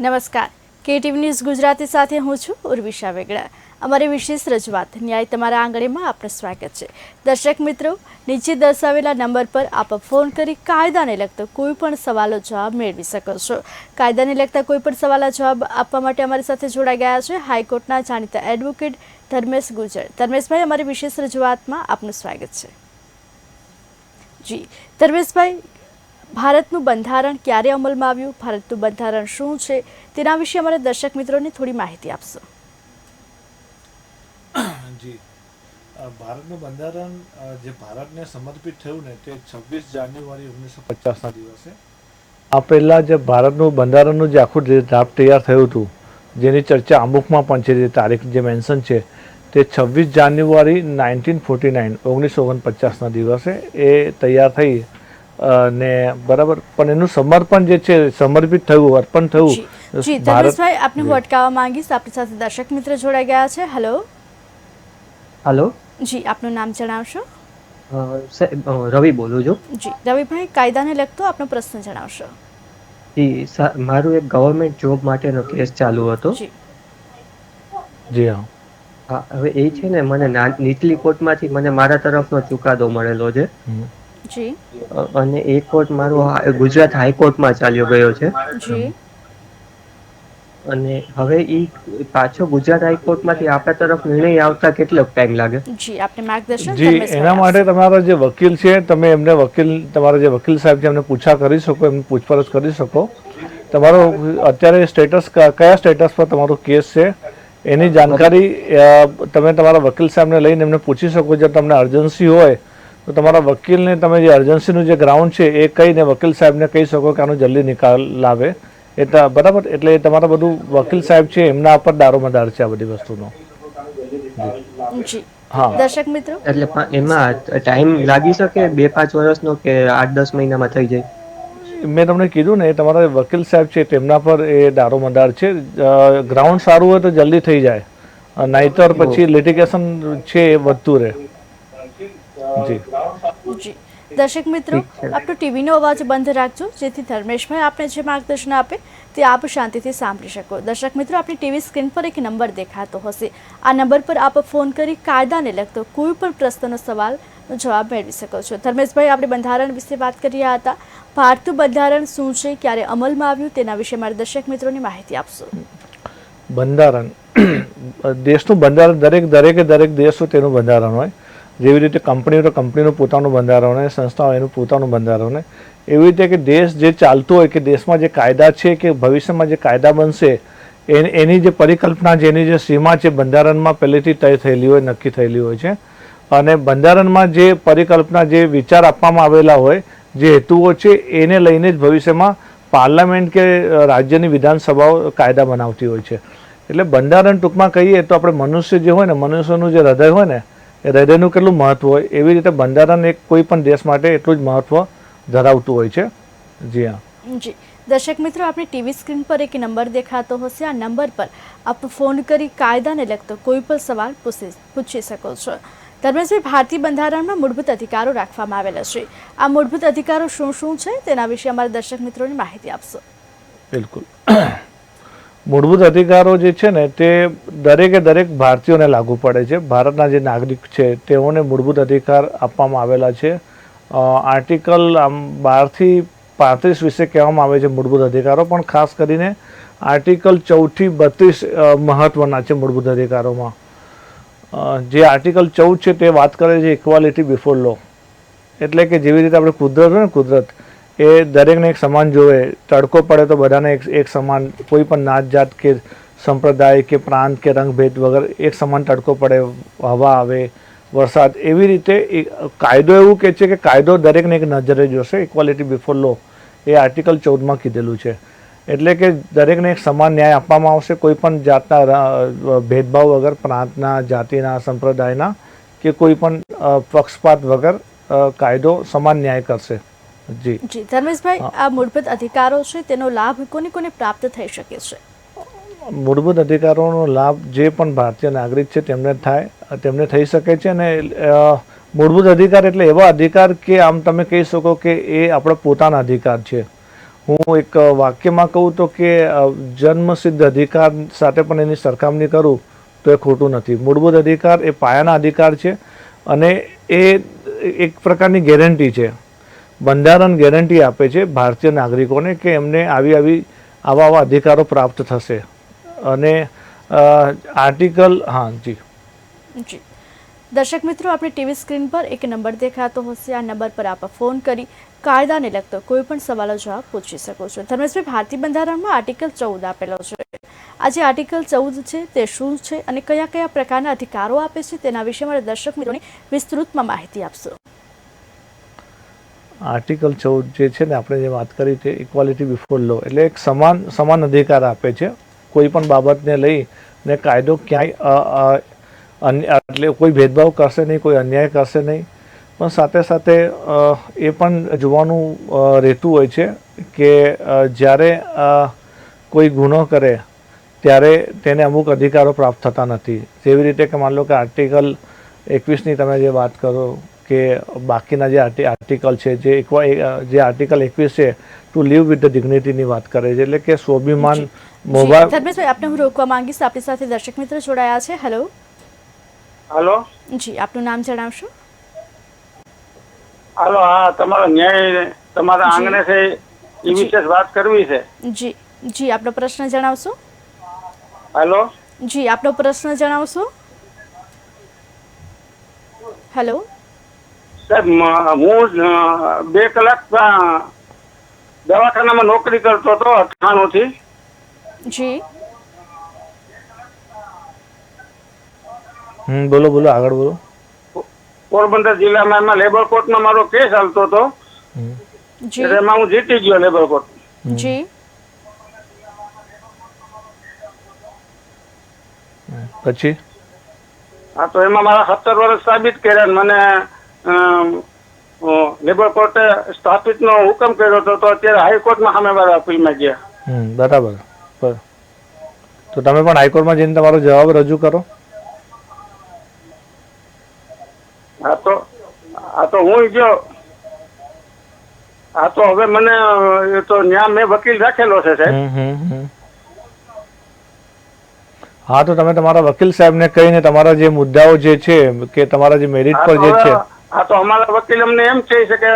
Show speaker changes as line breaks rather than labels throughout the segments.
નમસ્કાર. KTV news Gujarati સાથે હું છું ઉર્વિશા વેગડા. અમારી વિશેષ રજૂઆત ન્યાય તમારા આંગણેમાં આપનું સ્વાગત છે. દર્શક મિત્રો, નીચે દર્શાવેલા નંબર પર આપ ફોન કરી કાયદાને લગતો કોઈ પણ સવાલો જવાબ મેળવી શકો છો. કાયદાને લગતા કોઈ પણ સવાલો જવાબ આપવા માટે અમારી સાથે જોડાઈ ગયા છે હાઈકોર્ટના જાણીતા એડવોકેટ ધર્મેશ ગુજર. ધર્મેશભાઈ, અમારી વિશેષ રજૂઆતમાં આપનું સ્વાગત છે. જી, ધર્મેશભાઈ ભારતનું બંધારણ ક્યારે અમલમાં આવ્યું? ભારતનું બંધારણ શું છે? તેના વિશે અમારા દર્શક મિત્રોને થોડી માહિતી આપશો.
જી. ભારતનું બંધારણ જે ભારતને સમર્પિત થયું ને તે છવ્વીસ જાન્યુઆરી ઓગણીસો પચાસના દિવસે આ પહેલાં જે ભારતનું બંધારણનું જે આખું ડ્રાફ્ટ તૈયાર થયું હતું, જેની ચર્ચા અમુકમાં પણ છે, જે તારીખ જે મેન્શન છે, તે છવ્વીસ જાન્યુઆરી નાઇન્ટીન ફોર્ટી નાઇન, ઓગણીસો ઓગણપચાસના દિવસે એ તૈયાર થઈ ને બરાબર. પણ એનું સમર્પણ જે છે સમર્પિત થયું અર્પણ થયું.
જી. ધર્મેશભાઈ આપને હું અટકાવવા માંગીશ. આપણી સાથે દર્શક મિત્ર જોડાઈ ગયા છે. હેલો
હલો
જી આપનું નામ જણાવશો?
રવિ બોલું છું.
જી. રવિભાઈ કાયદાને લગતો આપનો પ્રશ્ન જણાવશો.
જી મારું એક ગવર્મેન્ટ જોબ માટેનો કેસ ચાલુ હતો.
જી.
જી હા.
હવે એ છે ને મને નીચલી કોર્ટમાંથી મને મારા તરફનો ચુકાદો મળેલો છે.
જી.
અને એ કોર્ટ મારો હા- ગુજરાત હાઈકોર્ટમાં ચાલ્યો ગયો છે.
જી.
અને હવે એ પાછો ગુજરાત હાઈકોર્ટમાંથી આપણા તરફ નિર્ણય આવતા કેટલો ટાઈમ લાગે?
જી આપને માર્ગદર્શન
જી એના માટે તમારો જે વકીલ છે તમે એમને વકીલ તમારા જે વકીલ સાહેબ છે એમને પૂછા કરી શકો એમને પૂછપરછ કરી શકો. તમારો અત્યારે સ્ટેટસ કયા સ્ટેટસ પર તમારો કેસ છે? એની જાણકારી તમે તમારા વકીલ સાહેબને લઈને એમને પૂછી શકો જો તમને અર્જન્સી હોય તો તમારા વકીલને તમે જે અર્જન્સીનું જે ગ્રાઉન્ડ છે એ કહીને વકીલ સાહેબને કહી શકો કે આનો જલ્દી નિકાલ લાવે. એટલે બરાબર? એટલે એ તમારા બધું વકીલ સાહેબ છે એમના ઉપર દારોમદાર છે આ બધી વસ્તુનો. હા.
દર્શક મિત્રો?
એટલે એમાં ટાઈમ લાગી શકે બે પાંચ વર્ષનો કે આઠ દસ મહિનામાં થઈ જાય?
મેં તમને કીધું ને એ તમારા વકીલ સાહેબ છે તેમના પર એ દારો મદાર છે ગ્રાઉન્ડ સારું હોય તો જલ્દી થઈ જાય. નહીતર નહીંતર પછી લિટિગેશન છે એ વધતું રહે. જી.
જી. દર્શક મિત્રો આપનો ટીવીનો અવાજ બંધ રાખજો જેથી ધર્મેશભાઈ આપણે જે માર્ગદર્શન આપે તે આપ શાંતિથી સાંભળી શકો. દર્શક મિત્રો આપની ટીવી સ્ક્રીન પર એક નંબર દેખાતો હશે. આ નંબર પર આપ ફોન કરી કાયદાને લગતો કોઈ પણ પ્રશ્નનો સવાલ જવાબ મેળવી શકો છો. ધર્મેશભાઈ આપણે બંધારણ વિશે વાત કરી રહ્યા હતા. ભારતીય બંધારણ શું છે ક્યારે અમલમાં આવ્યું તેના વિશે મારા દર્શક મિત્રોની માહિતી આપશો.
બંધારણ. દેશનું બંધારણ દરેક દરેકે દરેક દેશનું તેનું બંધારણ હોય. જેવી રીતે કંપનીઓ કંપનીનું પોતાનું બંધારણ હોય સંસ્થાઓ એનું પોતાનું બંધારણ એવી રીતે કે દેશ જે ચાલતો હોય, કે દેશમાં જે કાયદા છે, કે ભવિષ્યમાં જે કાયદા બનશે, એન- જે પરિકલ્પના એની જે સીમા છે, બંધારણમાં પહેલેથી તય થયેલી હોય, નક્કી થયેલી હોય છે. અને બંધારણમાં જે પરિકલ્પના, જે વિચાર આપવામાં આવેલા હોય, જે હેતુઓ છે, એને લઈને જ ભવિષ્યમાં પાર્લામેન્ટ કે રાજ્યની વિધાનસભાઓ કાયદા બનાવતી હોય છે. એટલે બંધારણ ટૂંકમાં કહીએ તો આપણે મનુષ્ય જે હોય ને, મનુષ્યનું જે હૃદય હોય ને હૃદયનું કેટલું મહત્વ હોય એવી રીતે બંધારણ એક કોઈ પણ દેશ માટે એટલું જ મહત્વ ધરાવતું હોય છે? જી હા.
જી. દર્શક મિત્રો આપણે ટીવી સ્ક્રીન પર એક નંબર દેખાતો હશે. આ નંબર પર આપ ફોન કરી કાયદાને લગતો કોઈ પણ સવાલ પૂછી પૂછી શકો છો. ધર્મેશભાઈ ભારતીય બંધારણમાં મૂળભૂત અધિકારો રાખવામાં આવેલા છે. આ મૂળભૂત અધિકારો શું શું છે? તેના વિશે અમારા દર્શક મિત્રોને માહિતી આપશો.
બિલકુલ. મૂળભૂત અધિકારો જે છે ને, તે દરેકે દરેક ભારતીયોને લાગુ પડે છે. ભારતના જે નાગરિક છે, તેઓને મૂળભૂત અધિકાર આપવામાં આવેલા છે. આર્ટિકલ આમ બારથી પાંત્રીસ વિશે કહેવામાં આવે છે મૂળભૂત અધિકારો, પણ ખાસ કરીને આર્ટિકલ ચૌદથી બત્રીસ મહત્ત્વના છે મૂળભૂત અધિકારોમાં. જે આર્ટિકલ ચૌદ છે, તે વાત કરે છે ઇક્વાલિટી બિફોર લો એટલે કે જેવી રીતે આપણે કુદરત હોય ને કુદરત એ દરેકને એક સમાન જોવે. તડકો પડે તો બધાને એક એક સમાન, કોઈ પણ નાત જાત કે સંપ્રદાય કે પ્રાંત કે રંગભેદ વગર એક સમાન તડકો પડે, હવા આવે, વરસાદ. એવી રીતે કાયદો એવું કહે છે કે કાયદો દરેકને એક નજરે જોશે. ઇક્વાલિટી બિફોર લો એ આર્ટિકલ ચૌદમાં કીધેલું છે. એટલે કે દરેકને એક સમાન ન્યાય આપવામાં આવશે. કોઈ પણ જાતના ભેદભાવ વગર, પ્રાંતના, જાતિના, સંપ્રદાયના કે કોઈ પણ પક્ષપાત વગર કાયદો સમાન ન્યાય કરશે. જી.
જી ધર્મેશભાઈ આ મૂળભૂત અધિકારો છે તેનો લાભ કોને કોને પ્રાપ્ત થઈ શકે છે?
મૂળભૂત અધિકારોનો લાભ જે પણ ભારતીય નાગરિક છે તેમને થાય તેમને થઈ શકે છે અને મૂળભૂત અધિકાર એટલે એવા અધિકાર કે આમ તમે કહી શકો કે એ આપણા પોતાના અધિકાર છે. હું એક વાક્યમાં કહું તો કે જન્મસિદ્ધ અધિકાર સાથે પણ એની સરખામણી કરું તો એ ખોટું નથી. મૂળભૂત અધિકાર એ પાયાના અધિકાર છે અને એ એક પ્રકારની ગેરંટી છે. બંધારણ ગેરંટી આપે છે ભારતીય નાગરિકોને કે એમને આવી આવી આવા આવા અધિકારો પ્રાપ્ત થશે. અને આર્ટિકલ, હા, જી.
જી. દર્શક મિત્રો, આપણે ટીવી સ્ક્રીન પર એક નંબર દેખાતો હશે. આ નંબર પર આપ ફોન કરી કાયદાને લગતો કોઈ પણ સવાલો જવાબ પૂછી શકો છો. ધર્મેશભાઈ, ભારતીય બંધારણમાં આર્ટિકલ ચૌદ આપેલો છે. આ જે આર્ટિકલ ચૌદ છે, તે શું છે અને કયા કયા પ્રકારના અધિકારો આપે છે તેના વિશે મારા દર્શક મિત્રોને વિસ્તૃતમાં માહિતી આપશો.
આર્ટિકલ ચૌદ જે છે ને આપણે જે વાત કરી છે ઇક્વાલિટી બિફોર લો એટલે એક સમાન સમાન અધિકાર આપે છે. કોઈ પણ બાબતને લઈ ને કાયદો ક્યાંય એટલે કોઈ ભેદભાવ કરશે નહીં, કોઈ અન્યાય કરશે નહીં. પણ સાથે સાથે એ પણ જોવાનું રહેતું હોય છે કે જ્યારે કોઈ ગુનો કરે, ત્યારે તેને અમુક અધિકારો પ્રાપ્ત થતા નથી. જેવી રીતે કે માન લો કે આર્ટિકલ એકવીસની તમે જે વાત કરો કે બાકીના જે આર્ટિકલ છે જે જે આર્ટિકલ એકવીસ છે ટુ લીવ વિથ ધ ડિગ્નિટીની વાત કરે છે. એટલે કે સ્વાભિમાન મોબાઈલ
ધર્મેશભાઈ આપને હું રોકવા માંગીશ આપણી સાથે દર્શક મિત્ર જોડાયા છે. હેલો
હેલો
જી આપનું નામ જણાવશો?
હેલો હા તમારો ન્યાય તમારા આંગણે છે એ વિશે વાત કરવી છે.
જી જી આપનો પ્રશ્ન જણાવશો?
હેલો
જી આપનો પ્રશ્ન જણાવશો? હેલો
સાહેબ હું બે કલાક દવાખાનામાં નોકરી કરતો હતો અઠાણું થી
જી.
હમ બોલો બોલો આગળ બોલો.
પોરબંદર જિલ્લામાં એમાં લેબર કોર્ટમાં મારો કેસ હાલતો હતો.
જી.
એમાં હું જીતી ગયો લેબર કોર્ટ.
જી.
પછી?
હા તો એમાં મારા સત્તર વર્ષ સાબિત કર્યા મને લેબર કોર્ટે સ્થાપિતનો હુકમ કર્યો હતો તો અત્યારે હાઈકોર્ટમાં સામેવાળા અપીલમાં ગયા.
બરાબર. તો તમે પણ હાઈકોર્ટમાં જઈને તમારો જવાબ રજૂ કરો.
હા તો આ તો હું જો આ તો હવે મને એ તો ન્યા મેં વકીલ રાખેલો છે સાહેબ.
હા તો તમે તમારા વકીલ સાહેબને કહીને તમારા જે મુદ્દાઓ જે છે કે તમારા જે મેરિટ પર જે છે
હા તો અમારા વકીલ અમને એમ કહે છે કે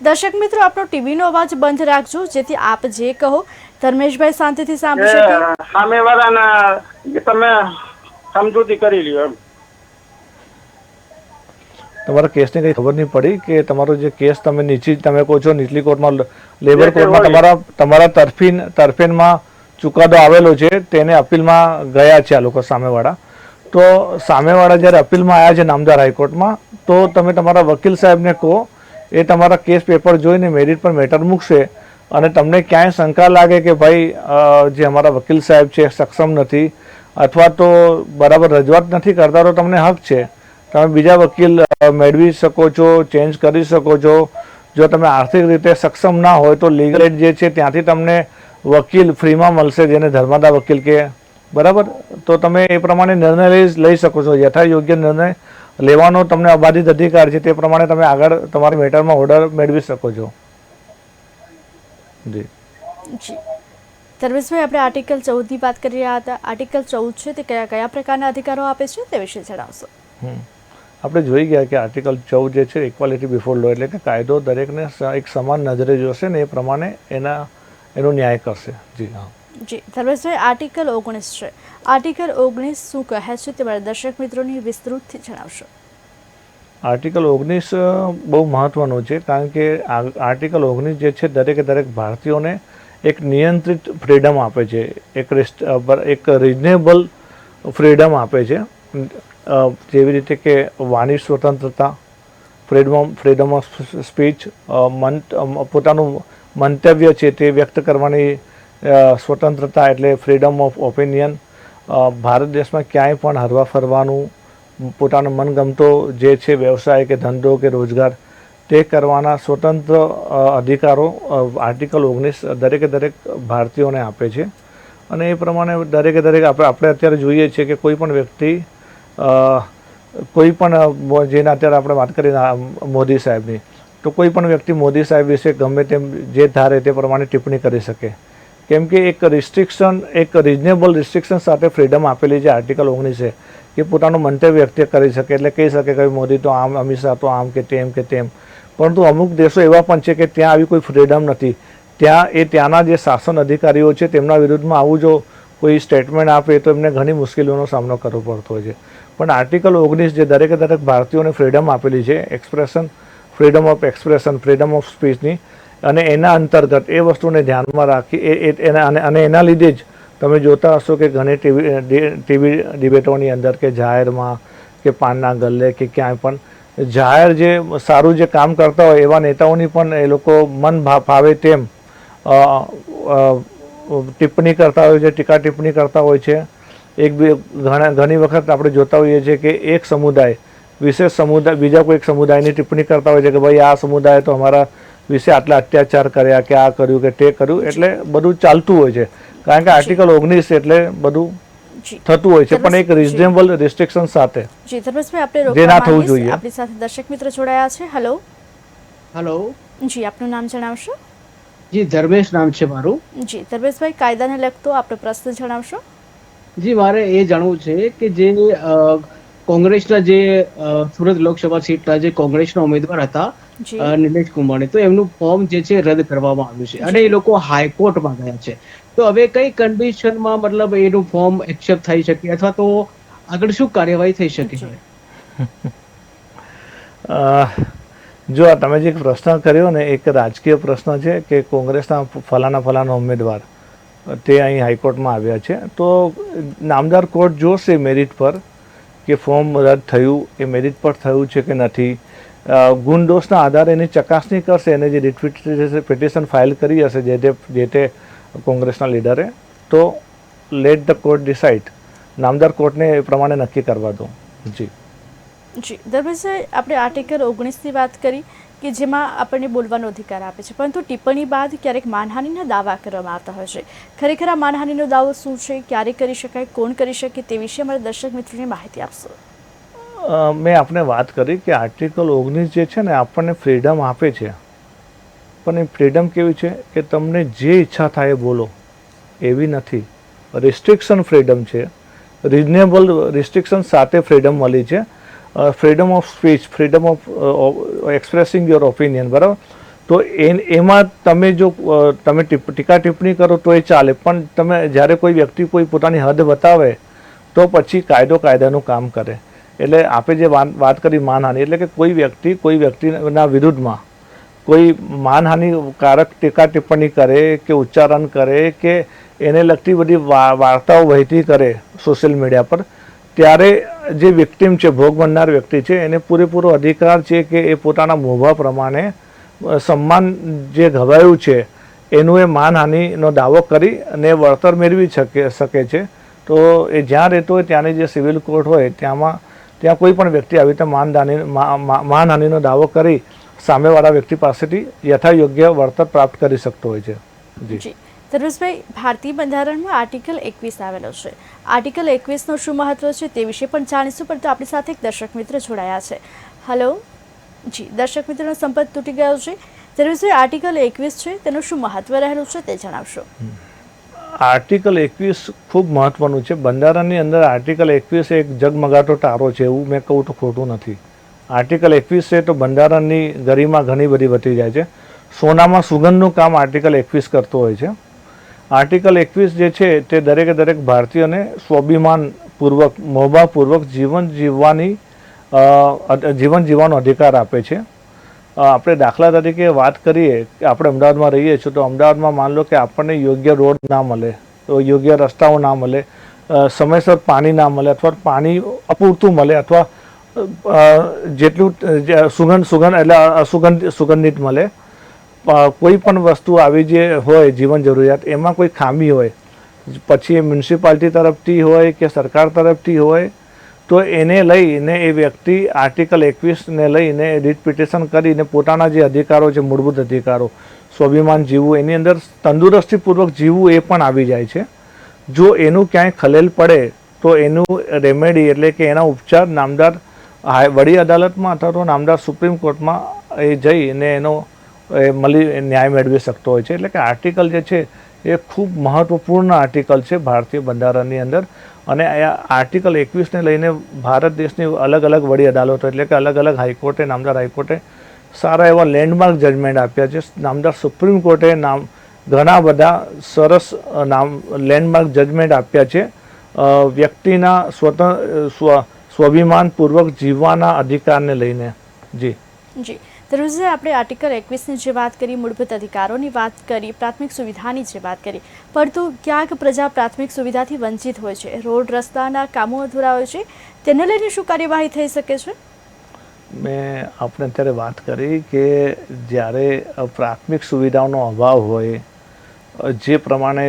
દર્શક મિત્રો આપનો ટીવીનો અવાજ બંધ રાખજો જેથી આપ જે કહો ધર્મેશભાઈ શાંતિથી સાંભળી શકે
સામેવાળાના તમે સમજૂતી કરી લ્યો એમ.
તમારા કેસની કઈ ખબર નહીં પડી કે તમારો જે કેસ તમે નીચી તમે કહો છો નીચલી કોર્ટમાં લેબર કોર્ટમાં તમારા તમારા તરફીન તરફેણમાં ચુકાદો આવેલો છે તેને અપીલમાં ગયા છે આ લોકો સામેવાળા. તો સામેવાળા જ્યારે અપીલમાં આવ્યા છે નામદાર હાઈકોર્ટમાં, તો તમે તમારા વકીલ સાહેબને કહો, એ તમારા કેસ પેપર જોઈને મેરિટ પર મેટર મૂકશે અને તમને ક્યાંય શંકા લાગે કે ભાઈ જે અમારા વકીલ સાહેબ છે, સક્ષમ નથી, અથવા તો બરાબર રજૂઆત નથી કરતા, તો તમને હક છે. તમે બીજા વકીલ મેળવી શકો છો, ચેન્જ કરી શકો છો. જો તમે આર્થિક રીતે સક્ષમ ના હોય, તો લીગલ એડ જે છે, ત્યાંથી તમને વકીલ ફ્રીમાં મળશે, જેને ધર્માદા વકીલ કે બરાબર? તો તમે એ પ્રમાણે નિર્ણય લઈ લઈ શકો છો. યથા યોગ્ય નિર્ણય લેવાનો તમને અબાધિત અધિકાર છે તે પ્રમાણે તમે આગળ તમારી મેટરમાં ઓર્ડર મેળવી શકો છો. જી.
જી. ધર્મેશભાઈ આપણે આર્ટિકલ ચૌદની વાત કરી રહ્યા હતા. આર્ટિકલ ચૌદ છે તે કયા કયા પ્રકારના અધિકારો આપે છે તે વિશે જણાવશો.
આપણે જોઈ ગયા કે આર્ટિકલ ચૌદ જે છે ઇક્વાલિટી બિફોર લો એટલે કે કાયદો દરેકને એક સમાન નજરે જોશે ને એ પ્રમાણે એના એનો ન્યાય કરશે. જી હા.
જી, ધર્મેશભાઈ, આર્ટિકલ ઓગણીસ છે. આર્ટિકલ ઓગણીસ શું કહે છે તે મારા દર્શક મિત્રોની વિસ્તૃતથી જણાવશો.
આર્ટિકલ ઓગણીસ બહુ મહત્વનું છે કારણ કે આર્ટિકલ ઓગણીસ જે છે દરેકે દરેક ભારતીયોને એક નિયંત્રિત ફ્રીડમ આપે છે. એક રિસ્ટ- એક રિઝનેબલ ફ્રીડમ આપે છે. જેવી રીતે કે વાણી સ્વતંત્રતા, ફ્રીડમ ફ્રીડમ ઓફ સ્પીચ પોતાનું મંતવ્ય છે તે વ્યક્ત કરવાની સ્વતંત્રતા એટલે ફ્રીડમ ઓફ ઓપિનિયન ભારત દેશમાં ક્યાંય પણ હરવા ફરવાનું, પોતાનો મનગમતો જે છે વ્યવસાય કે ધંધો કે રોજગાર, તે કરવાના સ્વતંત્ર અધિકારો આર્ટિકલ ઓગણીસ દરેકે દરેક ભારતીયોને આપે છે. અને એ પ્રમાણે દરેકે દરેક આપણે આપણે અત્યારે જોઈએ છીએ કે કોઈ પણ વ્યક્તિ કોઈ પણ જેને અત્યારે આપણે વાત કરીએ મોદી સાહેબની, તો કોઈ પણ વ્યક્તિ મોદી સાહેબ વિશે ગમે તેમ જે ધારે તે પ્રમાણે ટિપ્પણી કરી શકે. કેમ કે એક રિસ્ટ્રિક્શન એક રિઝનેબલ રિસ્ટ્રિક્શન સાથે ફ્રીડમ આપેલી છે આર્ટિકલ ઓગણીસે કે પોતાનું મંતવ્ય વ્યક્ત કરી શકે એટલે કહી શકે કે મોદી તો આમ, અમિત શાહ તો આમ કે તેમ કે તેમ. પરંતુ અમુક દેશો એવા પણ છે કે ત્યાં આવી કોઈ ફ્રીડમ નથી. ત્યાં એ ત્યાંના જે શાસન અધિકારીઓ છે તેમના વિરુદ્ધમાં આવું જો કોઈ સ્ટેટમેન્ટ આપે તો એમને ઘણી મુશ્કેલીઓનો સામનો કરવો પડતો હોય છે. પણ આર્ટિકલ ઓગણીસ જે દરેકે દરેક ભારતીયોને ફ્રીડમ આપેલી છે expression freedom of expression freedom of સ્પીચની અને એના અંતર્ગત એ વસ્તુને ધ્યાનમાં રાખી, એ એના, અને એના લીધે જ તમે જોતા હશો કે ઘણી ટીવી ટીવી ડિબેટોની અંદર કે જાહેરમાં કે પાનના ગલ્લે કે ક્યાંય પણ, જાહેર જે સારું જે કામ કરતા હોય એવા નેતાઓની પણ એ લોકો મન ફાવે તેમ ટિપ્પણી કરતા હોય છે, ટીકા ટિપ્પણી કરતા હોય છે. એક બે, ઘણા, ઘણી વખત આપણે જોતા હોઈએ છીએ કે એક સમુદાય, વિશેષ સમુદાય બીજા કોઈ એક સમુદાયની ટિપ્પણી કરતા હોય છે કે ભાઈ આ સમુદાય તો અમારા વિશે આટલા અત્યાચાર કર્યા કે આ કર્યું કે તે કર્યું એટલે બધું ચાલતું હોય છે. કારણ કે આર્ટિકલ ઓગણીસ એટલે બધું થતું હોય છે પણ એક રિઝનેબલ રિસ્ટ્રિક્શન સાથે.
જી ધર્મેશભાઈ આપણે
જે ના થવું જોઈએ.
આપણી સાથે દર્શક મિત્ર જોડાયા છે. હેલો
હેલો
જી આપનું નામ જણાવશો?
જી ધર્મેશ નામ છે મારું.
જી ધર્મેશભાઈ કાયદાને લગતો આપણો પ્રશ્ન જણાવશો?
જી મારે એ જાણવું છે કે જે કોંગ્રેસના જે સુરત લોકસભા સીટના જે કોંગ્રેસના ઉમેદવાર હતા નિલેશ કુમારે તો એમનું ફોર્મ જે છે રદ કરવામાં આવ્યું છે. અને એ લોકો હાઈકોર્ટમાં ગયા છે. તો હવે કઈ કન્ડિશનમાં મતલબ એનું ફોર્મ એક્સેપ્ટ થઈ શકે? અથવા તો આગળ શું કાર્યવાહી થઈ શકે?
જી.
જો આ તમે જે પ્રશ્ન કર્યો ને એક રાજકીય પ્રશ્ન છે કે કોંગ્રેસના ફલાના ફલાના ઉમેદવાર તે અહીં હાઈકોર્ટમાં આવ્યા છે. તો નામદાર કોર્ટ જોશે મેરિટ પર કે ફોર્મ રદ થયું એ મેરિટ પર થયું છે કે નથી. ગુણ દોષના આધારે એની ચકાસણી કરશે એને જે રિટ પિટિશન ફાઇલ કરી હશે જે તે જે તે કોંગ્રેસના લીડરે, તો લેટ ધ કોર્ટ ડિસાઇડ નામદાર કોર્ટને એ પ્રમાણે નક્કી કરવા દો. જી.
જી. ધર્મેશભાઈ આપણે આર્ટિકલ ઓગણીસની વાત કરી કે જેમાં આપણને બોલવાનો અધિકાર આપે છે. પરંતુ ટિપ્પણી બાદ ક્યારેક માનહાનિના દાવા કરવામાં આવતા હોય છે. ખરેખર આ માનહાનિનો દાવો શું છે? ક્યારે કરી શકાય? કોણ કરી શકે? તે વિશે અમારા દર્શક મિત્રોને માહિતી આપશો.
મેં આપને વાત કરી કે આર્ટિકલ ઓગણીસ જે છે ને, આપણને ફ્રીડમ આપે છે. પણ એ ફ્રીડમ કેવી છે કે તમને જે ઈચ્છા થાય એ બોલો. એવી નથી. રિસ્ટ્રિક્શન ફ્રીડમ છે. રિઝનેબલ રિસ્ટ્રિક્શન સાથે ફ્રીડમ મળી છે. Freedom of speech, freedom of expressing your opinion, બરાબર? તો એ એમાં તમે જો તમે ટીકા ટિપ્પણી કરો તો એ ચાલે. પણ તમે જ્યારે કોઈ વ્યક્તિ કોઈ પોતાની હદ બતાવે, તો પછી કાયદો કાયદાનું કામ કરે. એટલે આપે જે વાત કરી માનહાનિ, એટલે કે કોઈ વ્યક્તિ, કોઈ વ્યક્તિના વિરુદ્ધમાં કોઈ માનહાનિકારક ટીકા ટિપ્પણી કરે કે ઉચ્ચારણ કરે કે એને લગતી બધી વાર્તાઓ વહેતી કરે સોશિયલ મીડિયા પર, ત્યારે જે વિક્ટિમ છે, ભોગ બનનાર વ્યક્તિ છે, એને પૂરેપૂરો અધિકાર છે કે એ પોતાના મોભા પ્રમાણે સન્માન જે ઘવાયું છે, એનું એ માનહાનિનો દાવો કરી અને વળતર મેળવી શકે શકે છે. તો એ જ્યાં રહેતો હોય ત્યાંની જે સિવિલ કોર્ટ હોય, ત્યાંમાં ત્યાં કોઈ પણ વ્યક્તિ આવી રીતે માનદાની માનહાનિનો દાવો કરી સામેવાળા વ્યક્તિ પાસેથી યથાયોગ્ય વળતર પ્રાપ્ત કરી શકતો હોય છે. જી.
ધર્મેશભાઈ ભારતીય બંધારણમાં આર્ટિકલ એકવીસ આવેલો છે. આર્ટિકલ એકવીસનું શું મહત્વ છે તે વિશે પણ જાણીશું પરંતુ આપણી સાથે એક દર્શક મિત્ર જોડાયા છે. હલો? જી દર્શક મિત્રનો સંપર્ક તૂટી ગયો છે. ધનુષભાઈ આર્ટિકલ એકવીસ છે તેનું શું મહત્વ રહેલું છે તે જણાવશો.
આર્ટિકલ એકવીસ ખૂબ મહત્વનું છે. બંધારણની અંદર આર્ટિકલ એકવીસ એક જગમગાટો તારો છે એવું મેં કહું તો ખોટું નથી. આર્ટિકલ એકવીસ છે તો બંધારણની ગરિમા ઘણી બધી વધી જાય છે. સોનામાં સુગંધનું કામ આર્ટિકલ એકવીસ કરતો હોય છે. આર્ટિકલ એકવીસ જે છે તે દરેકે દરેક ભારતીયોને સ્વાભિમાનપૂર્વક મોભાપૂર્વક જીવન જીવવાની જીવન જીવવાનો અધિકાર આપે છે. આપણે દાખલા તરીકે વાત કરીએ કે આપણે અમદાવાદમાં રહીએ છીએ, તો અમદાવાદમાં માન લો કે આપણને યોગ્ય રોડ ના મળે, તો યોગ્ય રસ્તાઓ ના મળે સમયસર પાણી ના મળે અથવા પાણી અપૂરતું મળે અથવા જેટલું સુગંધ સુગંધ એટલે અસુગંધ, સુગંધિત મળે. કોઈ પણ વસ્તુ આવી જે હોય જીવન જરૂરિયાત, એમાં કોઈ ખામી હોય, પછી મ્યુનિસિપાલિટી તરફથી હોય કે સરકાર તરફથી હોય તો એને લઈને એ વ્યક્તિ આર્ટિકલ એકવીસને લઈને રીટ પિટિશન કરીને પોતાના જે અધિકારો છે, મૂળભૂત અધિકારો, સ્વાભિમાન જીવવું, એની અંદર તંદુરસ્તીપૂર્વક જીવવું એ પણ આવી જાય છે. જો એનું ક્યાંય ખલેલ પડે, તો એનું રેમેડી એટલે કે એના ઉપચાર નામદાર વડી અદાલતમાં અથવા તો નામદાર સુપ્રીમ કોર્ટમાં એ જઈને એનો એ મળી ન્યાય મેળવી શકતો હોય છે. એટલે કે આર્ટિકલ જે છે, એ ખૂબ મહત્વપૂર્ણ આર્ટિકલ છે ભારતીય બંધારણની અંદર. અને આ આર્ટિકલ એકવીસને લઈને ભારત દેશની અલગ અલગ વડી અદાલતો, એટલે કે અલગ અલગ હાઈકોર્ટે, નામદાર હાઈકોર્ટે સારા એવા લેન્ડમાર્ક જજમેન્ટ આપ્યા છે. નામદાર સુપ્રીમ કોર્ટે નામ ઘણા બધા સરસ નામ લેન્ડમાર્ક જજમેન્ટ આપ્યા છે. વ્યક્તિના સ્વતં, સ્વ, સ્વાભિમાનપૂર્વક જીવવાના અધિકારને લઈને. જી.
જી. તરુજે આપણે આર્ટિકલ એકવીસની જે વાત કરી, મૂળભૂત અધિકારોની વાત કરી, પ્રાથમિક સુવિધાની જે વાત કરી, પરંતુ ક્યાંક પ્રજા પ્રાથમિક સુવિધાથી વંચિત હોય છે. રોડ રસ્તાના કામો અધૂરા હોય છે. તેને લઈને શું કાર્યવાહી થઈ શકે છે?
મેં આપણે અત્યારે વાત કરી કે જ્યારે પ્રાથમિક સુવિધાઓનો અભાવ હોય, જે પ્રમાણે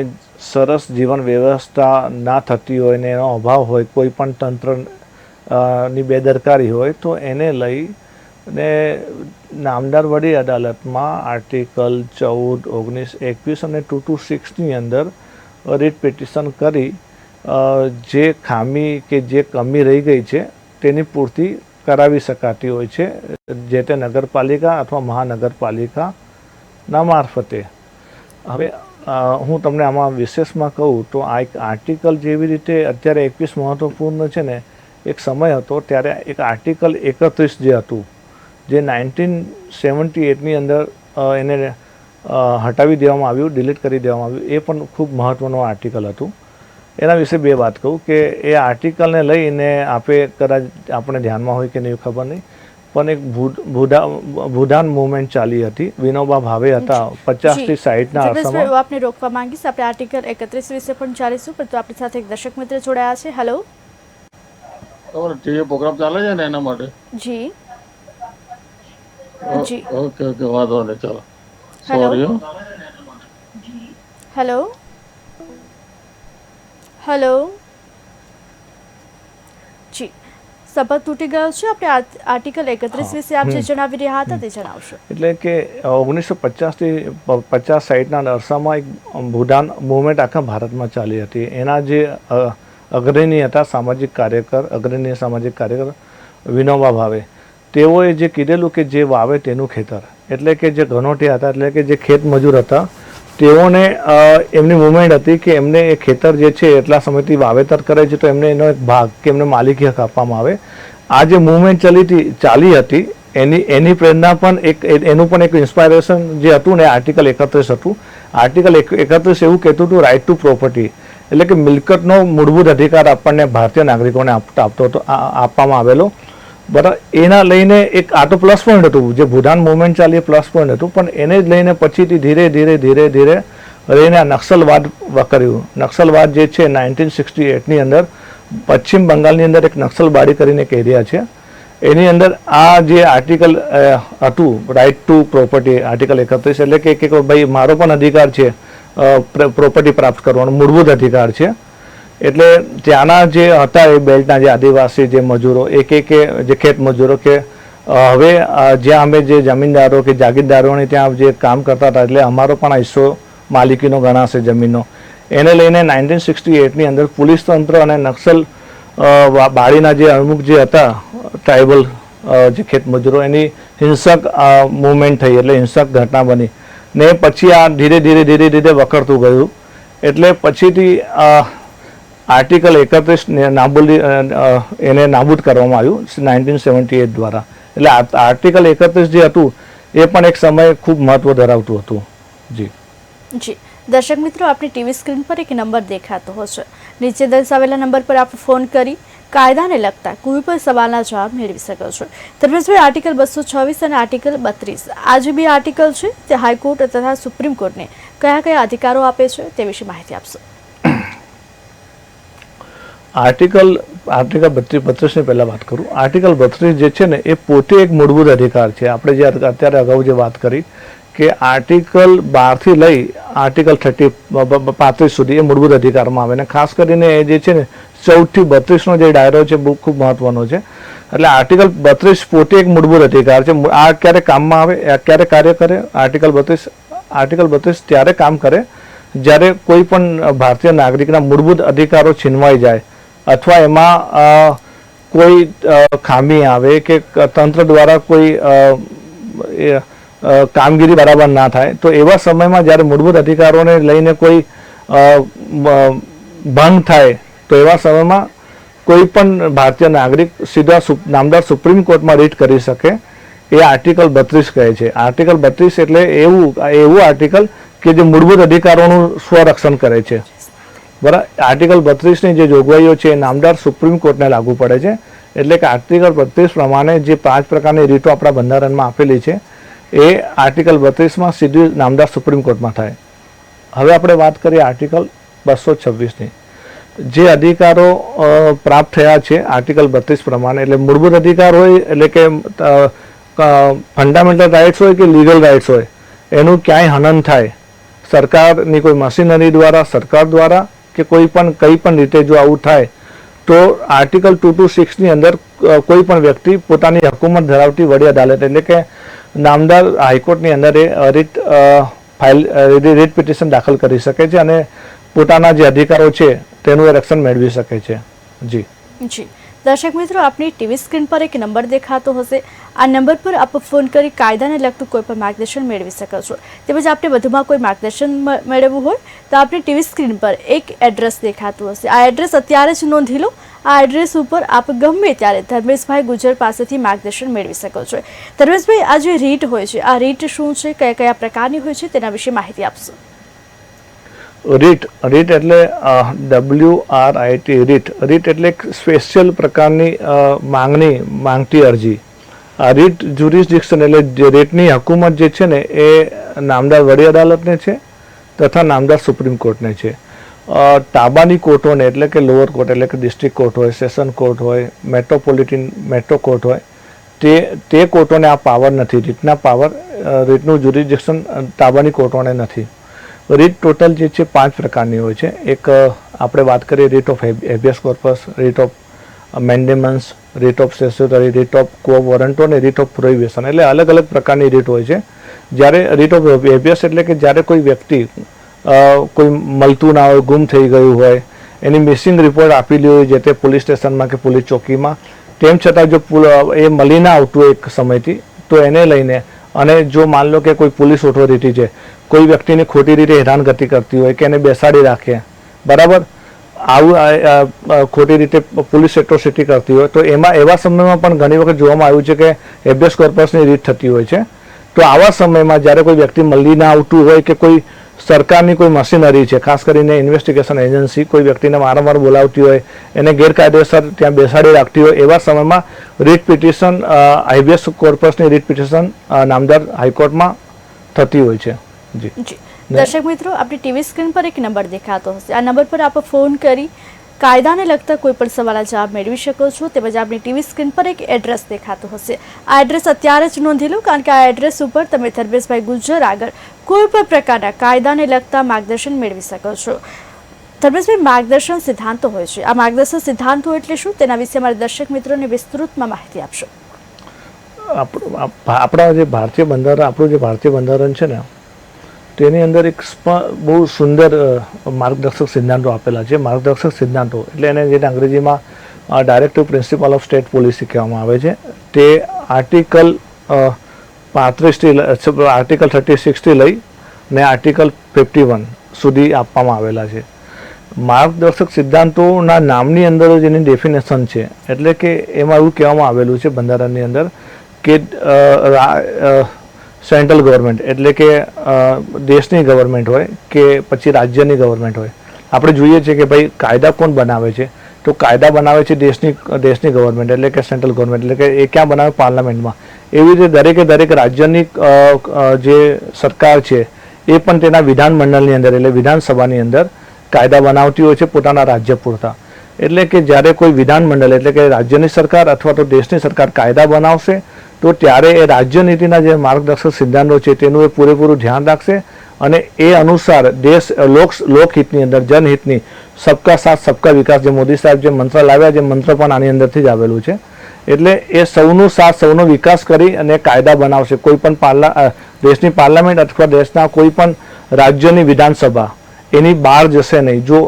સરસ જીવન વ્યવસ્થા ના થતી હોય ને એનો અભાવ હોય, કોઈ પણ તંત્રની બેદરકારી હોય, તો એને લઈ ને નામદાર વડી અદાલતમાં આર્ટિકલ ચૌદ, ઓગણીસ, એકવીસ અને ટુ ટુ સિક્સની અંદર રીટ પિટિશન કરી જે ખામી કે જે કમી રહી ગઈ છે તેની પૂર્તિ કરાવી શકાતી હોય છે, જે તે નગરપાલિકા અથવા મહાનગરપાલિકાના મારફતે. હવે હું તમને આમાં વિશેષમાં કહું તો આ એક આર્ટિકલ જેવી રીતે અત્યારે એકવીસ મહત્વપૂર્ણ છે ને, એક સમય હતો ત્યારે એક આર્ટિકલ એકત્રીસ જે હતું જે નાઇન્ટીન સેવન્ટી એટની અંદર એને હટાવી દેવામાં આવ્યું ડિલીટ કરી દેવામાં આવ્યું એ પણ ખૂબ મહત્ત્વનું આર્ટિકલ હતું. એના વિશે બે વાત કહું કે એ આર્ટિકલને લઈને આપે કદાચ આપણે ધ્યાનમાં હોય કે નહીં ખબર નહીં પણ એક ભૂડા ભૂદાન મુવમેન્ટ ચાલી હતી. વિનોબા ભાવે હતા પચાસથી
સાઈઠના
અરસામાં
આપને રોકવા માંગીશ. આપણે આર્ટિકલ એકત્રીસ વિશે પણ ચાલીશું પરંતુ આપણી સાથે એક દર્શક મિત્ર જોડાયા છે. હેલો
તમારો ટીવી પ્રોગ્રામ ચાલે છે ને એના માટે?
જી. જી.
ઓકે ઓકે વાંધો નહીં ચાલો. Sorry
hello? હેલો? જી. સંપર્ક તૂટી ગયો છે? આપણે આર્ટિકલ એકત્રીસ વિશે આપ જે જણાવી રહ્યા હતા તે જણાવશો.
એટલે કે ઓગણીસો પચાસથી પચાસ સાઠના અરસામાં એક ભૂદાન મુવમેન્ટ આખા ભારતમાં ચાલી હતી. એના જે અગ્રણી હતા સામાજિક કાર્યકર અગ્રણી સામાજિક કાર્યકર વિનોબા ભાવે. તેઓએ જે કીધેલું કે જે વાવે તેનું ખેતર. એટલે કે જે ઘનોટિયા હતા, એટલે કે જે ખેત મજૂર હતા, તેઓને એમની મુવમેન્ટ હતી કે એમને એ ખેતર જે છે, એટલા સમયથી વાવેતર કરે છે, તો એમને એનો એક ભાગ કે એમને માલિકી હક આપવામાં આવે. આ જે મુવમેન્ટ ચાલી ચાલી હતી, એની એની પ્રેરણા પણ એક એનું પણ એક ઇન્સ્પાયરેશન જે હતું ને આર્ટિકલ એકત્રીસ હતું. આર્ટિકલ એકત્રીસ એવું કહેતું હતું રાઇટ ટુ પ્રોપર્ટી એટલે કે મિલકતનો મૂળભૂત અધિકાર આપણને ભારતીય નાગરિકોને આપતો હતો આપવામાં આવેલો. બરાબર? એના લઈને એક આ તો પ્લસ પોઈન્ટ હતું. જે ભૂદાન મુવમેન્ટ ચાલી પ્લસ પોઈન્ટ હતું. પણ એને જ લઈને પછીથી ધીરે ધીરે ધીરે ધીરે રહીને આ નક્સલવાદ કર્યું. નક્સલવાદ જે છે નાઇન્ટીન સિક્સટી એટની અંદર પશ્ચિમ બંગાળની અંદર એક નક્સલબાડી કરીને એક એરિયા છે. એની અંદર આ જે આર્ટિકલ હતું રાઇટ ટુ પ્રોપર્ટી આર્ટિકલ એકત્રીસ એટલે કે ભાઈ, મારો પણ અધિકાર છે પ્રોપર્ટી પ્રાપ્ત કરવાનો, મૂળભૂત અધિકાર છે. એટલે ત્યાંના જે હતા એ બેલ્ટના જે આદિવાસી જે મજૂરો, એક કે કે જે ખેત મજૂરો કે હવે જ્યાં અમે જે જમીનદારો કે જાગીરદારોને ત્યાં જે કામ કરતા હતા, એટલે અમારો પણ હિસ્સો માલિકીનો ગણાશે જમીનનો. એને લઈને નાઇન્ટીન સિક્સટી એટની અંદર પોલીસ તંત્ર અને નક્સલ બાળીના જે અમુક જે હતા, ટ્રાઇબલ જે ખેત મજૂરો, એની હિંસક મુવમેન્ટ થઈ એટલે હિંસક ઘટના બની. ને પછી આ ધીરે ધીરે ધીરે ધીરે વકરતું ગયું. એટલે પછીથી આર્ટિકલ એકત્રીસ નાબૂદી એને નાબૂદ કરવામાં આવ્યું નાઇન્ટીન સેવન્ટી એટ દ્વારા. એટલે આર્ટિકલ એકત્રીસ જે હતું, એ પણ એક સમયે ખૂબ મહત્વ ધરાવતું હતું. જી.
જી. દર્શક મિત્રો, આપની ટીવી સ્ક્રીન પર એક નંબર દેખાતો હશે. નીચે દર્શાવેલા નંબર પર આપ ફોન કરી કાયદાને લગતા કોઈ પણ સવાલના જવાબ મેળવી શકો છો. ધર્મેશભાઈ, આર્ટિકલ બસો છવ્વીસ અને આર્ટિકલ બત્રીસ. આ જે બે આર્ટિકલ છે, તે હાઈકોર્ટ તથા સુપ્રીમ કોર્ટને કયા કયા અધિકારો આપે છે, તે વિશે માહિતી આપશો.
આર્ટિકલ આર્ટિકલ બત્રીસ બત્રીસની પહેલાં વાત કરું. આર્ટિકલ બત્રીસ જે છે ને, એ પોતે એક મૂળભૂત અધિકાર છે. આપણે જે અત્યારે અગાઉ જે વાત કરી કે આર્ટિકલ બારથી લઈ આર્ટિકલ થર્ટી પાંત્રીસ સુધી એ મૂળભૂત અધિકારમાં આવે. અને ખાસ કરીને એ જે છે ને, ચૌદથી બત્રીસનો જે ડાયરો છે, બહુ ખૂબ મહત્વનો છે. એટલે આર્ટિકલ બત્રીસ પોતે એક મૂળભૂત અધિકાર છે. આ ક્યારે કામમાં આવે ક્યારે કાર્ય કરે? આર્ટિકલ બત્રીસ આર્ટિકલ બત્રીસ ત્યારે કામ કરે જ્યારે કોઈ પણ ભારતીય નાગરિકના મૂળભૂત અધિકારો છીનવાઈ જાય. અથવા એમાં કોઈ ખામી આવે કે તંત્ર દ્વારા કોઈ કામગીરી બરાબર ના થાય, તો એવા સમયમાં જ્યારે મૂળભૂત અધિકારોને લઈને કોઈ ભંગ થાય, તો એવા સમયમાં કોઈ પણ ભારતીય નાગરિક સીધા નામદાર સુપ્રીમ કોર્ટમાં રીટ કરી શકે, એ આર્ટિકલ બત્રીસ કહે છે. આર્ટિકલ બત્રીસ એટલે એવું એવું આર્ટિકલ કે જે મૂળભૂત અધિકારોનું સ્વરક્ષણ કરે છે. બરાબર આર્ટિકલ બત્રીસની જે જોગવાઈઓ છે એ નામદાર સુપ્રીમ કોર્ટને લાગુ પડે છે. એટલે કે આર્ટિકલ બત્રીસ પ્રમાણે જે પાંચ પ્રકારની રીતો આપણા બંધારણમાં આપેલી છે, એ આર્ટિકલ બત્રીસમાં સીધી નામદાર સુપ્રીમ કોર્ટમાં થાય. હવે આપણે વાત કરીએ આર્ટિકલ બસો છવ્વીસની. જે અધિકારો પ્રાપ્ત થયા છે આર્ટિકલ બત્રીસ પ્રમાણે, એટલે મૂળભૂત અધિકાર હોય, એટલે કે ફંડામેન્ટલ રાઇટ્સ હોય કે લીગલ રાઇટ્સ હોય, એનું ક્યાંય હનન થાય. સરકારની કોઈ મશીનરી દ્વારા, સરકાર દ્વારા કે કોઈ પણ, કઈ પણ રીતે જો આવું થાય, તો આર્ટિકલ ટુ ટુ સિક્સની અંદર કોઈ પણ વ્યક્તિ પોતાની હકુમત ધરાવતી વડી અદાલત, એટલે કે નામદાર હાઈકોર્ટની અંદર એ રીટ ફાઇલ રીટ પિટિશન દાખલ કરી શકે છે અને પોતાના જે અધિકારો છે, તેનું એ રક્ષણ મેળવી શકે છે. જી.
જી. દર્શક મિત્રો, આપની ટીવી સ્ક્રીન પર એક નંબર દેખાતો હશે. આ નંબર પર આપ ફોન કરી કાયદાને લગતું કોઈ પણ માર્ગદર્શન મેળવી શકો છો. તેમજ આપને વધુમાં કોઈ માર્ગદર્શન મેળવવું હોય, તો આપની ટીવી સ્ક્રીન પર એક એડ્રેસ દેખાતું હશે. આ એડ્રેસ અત્યારે જ નોંધી લો. આ એડ્રેસ ઉપર આપ ગમે ત્યારે ધર્મેશભાઈ ગુજર પાસેથી માર્ગદર્શન મેળવી શકો છો. ધર્મેશભાઈ, આ જે રીટ હોય છે, આ રીટ શું છે, કયા કયા પ્રકારની હોય છે, તેના વિશે માહિતી આપશો.
રીટ રીટ એટલે W R I T, writ. Writ એટલે એક સ્પેશિયલ પ્રકારની માંગણી, માંગતી અરજી. રીટ જ્યુરિસ્ડિક્શન એટલે જે રીટની હકુમત જે છે ને એ નામદાર વડી અદાલતને છે તથા નામદાર સુપ્રીમ કોર્ટને છે. તાબાની કોર્ટોને એટલે કે લોઅર કોર્ટ એટલે કે ડિસ્ટ્રિક્ટ કોર્ટ હોય, સેશન કોર્ટ હોય, મેટ્રોપોલિટન, મેટ્રો કોર્ટ હોય, તે તે કોર્ટોને આ પાવર નથી. રીટના પાવર રીટનું જ્યુરિસ્ડિક્શન તાબાની કોર્ટોને નથી. રીટ ટોટલ જે છે પાંચ પ્રકારની હોય છે. એક આપણે વાત કરીએ writ of habeas corpus, writ of mandamus writ of certiorari writ of quo warranto અને રીટ ઓફ પ્રોહિબિશન એટલે અલગ અલગ પ્રકારની રીટ હોય છે. જ્યારે રીટ ઓફ હેબિયસ એટલે કે જ્યારે કોઈ વ્યક્તિ કોઈ મળતું ના હોય, ગુમ થઈ ગયું હોય, એની મિસિંગ રિપોર્ટ આપેલી હોય જે તે પોલીસ સ્ટેશનમાં કે પોલીસ ચોકીમાં, તેમ છતાં જો એ મળી ના આવતું એક સમયથી, તો એને લઈને અને જો માન લો કે કોઈ પોલીસ ઓથોરિટી છે, કોઈ વ્યક્તિને ખોટી રીતે હેરાનગતિ કરતી હોય કે એને બેસાડી રાખે, બરાબર? આવું ખોટી રીતે પોલીસ એટ્રોસિટી કરતી હોય, તો એમાં એવા સમયમાં પણ ઘણી વખત જોવામાં આવ્યું છે કે એબિયસ કોર્પસની રીત થતી હોય છે. તો આવા સમયમાં જ્યારે કોઈ વ્યક્તિ મળી ના આવતું હોય કે કોઈ સરકારની કોઈ મશીનરી છે, ખાસ કરીને ઇન્વેસ્ટિગેશન એજન્સી, કોઈ વ્યક્તિને વારંવાર બોલાવતી હોય, એને ગેરકાયદેસર ત્યાં બેસાડી રાખતી હોય, એવા સમયમાં રીટ પિટિશન આઈબીએસ કોર્પસની રીટ પિટિશન નામદાર હાઈકોર્ટમાં થતી હોય છે. જી.
દર્શક મિત્રો આપણી ટીવી સ્ક્રીન પર એક નંબર દેખાતો હશે. આ નંબર પર આપ ફોન કરી કાયદાને લગતા કોઈ પણ સવાલના જવાબ મેળવી શકો છો તેમજ આપણી ટીવી સ્ક્રીન પર એક એડ્રેસ દેખાતો હશે. આ એડ્રેસ અત્યારે જ નોંધી લો કારણ કે આ એડ્રેસ ઉપર તમે ધર્મેશભાઈ ગુજ્જર આગળ કોઈ પણ પ્રકારના કાયદાને લગતા માર્ગદર્શન મેળવી શકો છો. ધર્મેશભાઈ માર્ગદર્શન સિદ્ધાંતો હોય છે. આ માર્ગદર્શન સિદ્ધાંતો એટલે શું? તેના વિશે અમારા દર્શક મિત્રોને વિસ્તૃતમાં માહિતી આપશો.
આપણા જે ભારતીય બંધારણ આપણું જે ભારતીય બંધારણ છે ને તેની અંદર એક બહુ સુંદર માર્ગદર્શક સિદ્ધાંતો આપેલા છે. માર્ગદર્શક સિદ્ધાંતો એટલે એને જેને અંગ્રેજીમાં directive principle of state policy કહેવામાં આવે છે. તે આર્ટિકલ પાંત્રીસથી આર્ટિકલ થર્ટી સિક્સથી લઈ ને આર્ટિકલ ફિફ્ટી વન સુધી આપવામાં આવેલા છે. માર્ગદર્શક સિદ્ધાંતોના નામની અંદર જ એની ડેફિનેશન છે. એટલે કે એમાં એવું કહેવામાં આવેલું છે બંધારણની અંદર કે સેન્ટ્રલ ગવર્મેન્ટ, એટલે કે દેશની ગવર્મેન્ટ હોય કે પછી રાજ્યની ગવર્મેન્ટ હોય. આપણે જોઈએ છીએ કે ભાઈ કાયદા કોણ બનાવે છે? તો કાયદા બનાવે છે દેશની દેશની ગવર્મેન્ટ, એટલે કે સેન્ટ્રલ ગવર્મેન્ટ, એટલે કે એ ક્યાં બનાવે? પાર્લામેન્ટમાં. એવી રીતે દરેકે દરેક રાજ્યની જે સરકાર છે, એ પણ તેના વિધાનમંડળની અંદર, એટલે વિધાનસભાની અંદર કાયદા બનાવતી હોય છે પોતાના રાજ્ય પૂરતા. એટલે કે જ્યારે કોઈ વિધાનમંડળ, એટલે કે રાજ્યની સરકાર અથવા તો દેશની સરકાર કાયદા બનાવશે તો ત્યારે એ રાજ્ય નીતિના જે માર્ગદર્શક સિદ્ધાંતો છે, તેનું એ પૂરેપૂરું ધ્યાન રાખશે અને એ અનુસાર દેશ, લોક, લોકહિતની અંદર, જનહિતની, સબકા સાથ, સબકા વિકાસ, જે મોદી સાહેબ જે મંત્ર લાવ્યા, જે મંત્ર પણ આની અંદરથી જ આવેલું છે. એટલે એ સૌનું સાથ, સૌનો વિકાસ કરી અને કાયદા બનાવશે. કોઈ પણ પાર્લા દેશની પાર્લામેન્ટ અથવા દેશના કોઈ પણ રાજ્યની વિધાનસભા, એની બહાર જશે નહીં. જો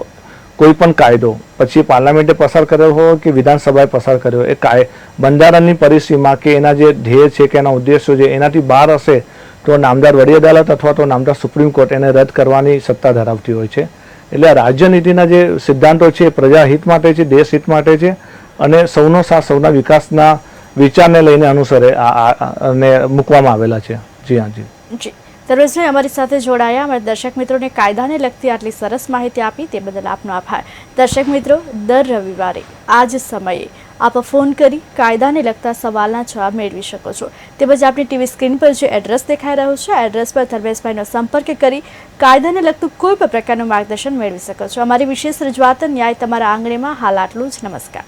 કોઈ પણ કાયદો. પછી પાર્લામેન્ટે પસાર કર્યો હોય કે વિધાનસભાએ પસાર કર્યો, એ કાય, બંધારણની પરિસીમા કે એના જે ધ્યેય છે કે એના ઉદ્દેશો છે, એનાથી બહાર હશે તો નામદાર વડી અદાલત અથવા તો નામદાર સુપ્રીમ કોર્ટ એને રદ કરવાની સત્તા ધરાવતી હોય છે. એટલે રાજ્યનીતિના જે સિદ્ધાંતો છે એ પ્રજાહિત માટે છે, દેશ હિત માટે છે, અને સૌનો સાથ, સૌના વિકાસના વિચારને લઈને અનુસરે અને મૂકવામાં આવેલા છે. જી હા જી.
જી અમારી સાથે જોડાયા અમારા દર્શક મિત્રોને કાયદાને લગતી આટલી સરસ માહિતી આપી તે બદલ આપનો આભાર. દર્શક મિત્રો, દર રવિવારે આ જ સમયે આપ ફોન કરી કાયદાને લગતા સવાલના જવાબ મેળવી શકો છો. તેમજ આપની ટીવી સ્ક્રીન પર જે એડ્રેસ દેખાઈ રહ્યો છે એડ્રેસ પર ધર્મેશભાઈનો સંપર્ક કરી કાયદાને લગતું કોઈ પણ પ્રકારનું માર્ગદર્શન મેળવી શકો છો. અમારી વિશેષ રજૂઆત ન્યાય તમારા આંગણેમાં. હાલ આટલું જ. નમસ્કાર.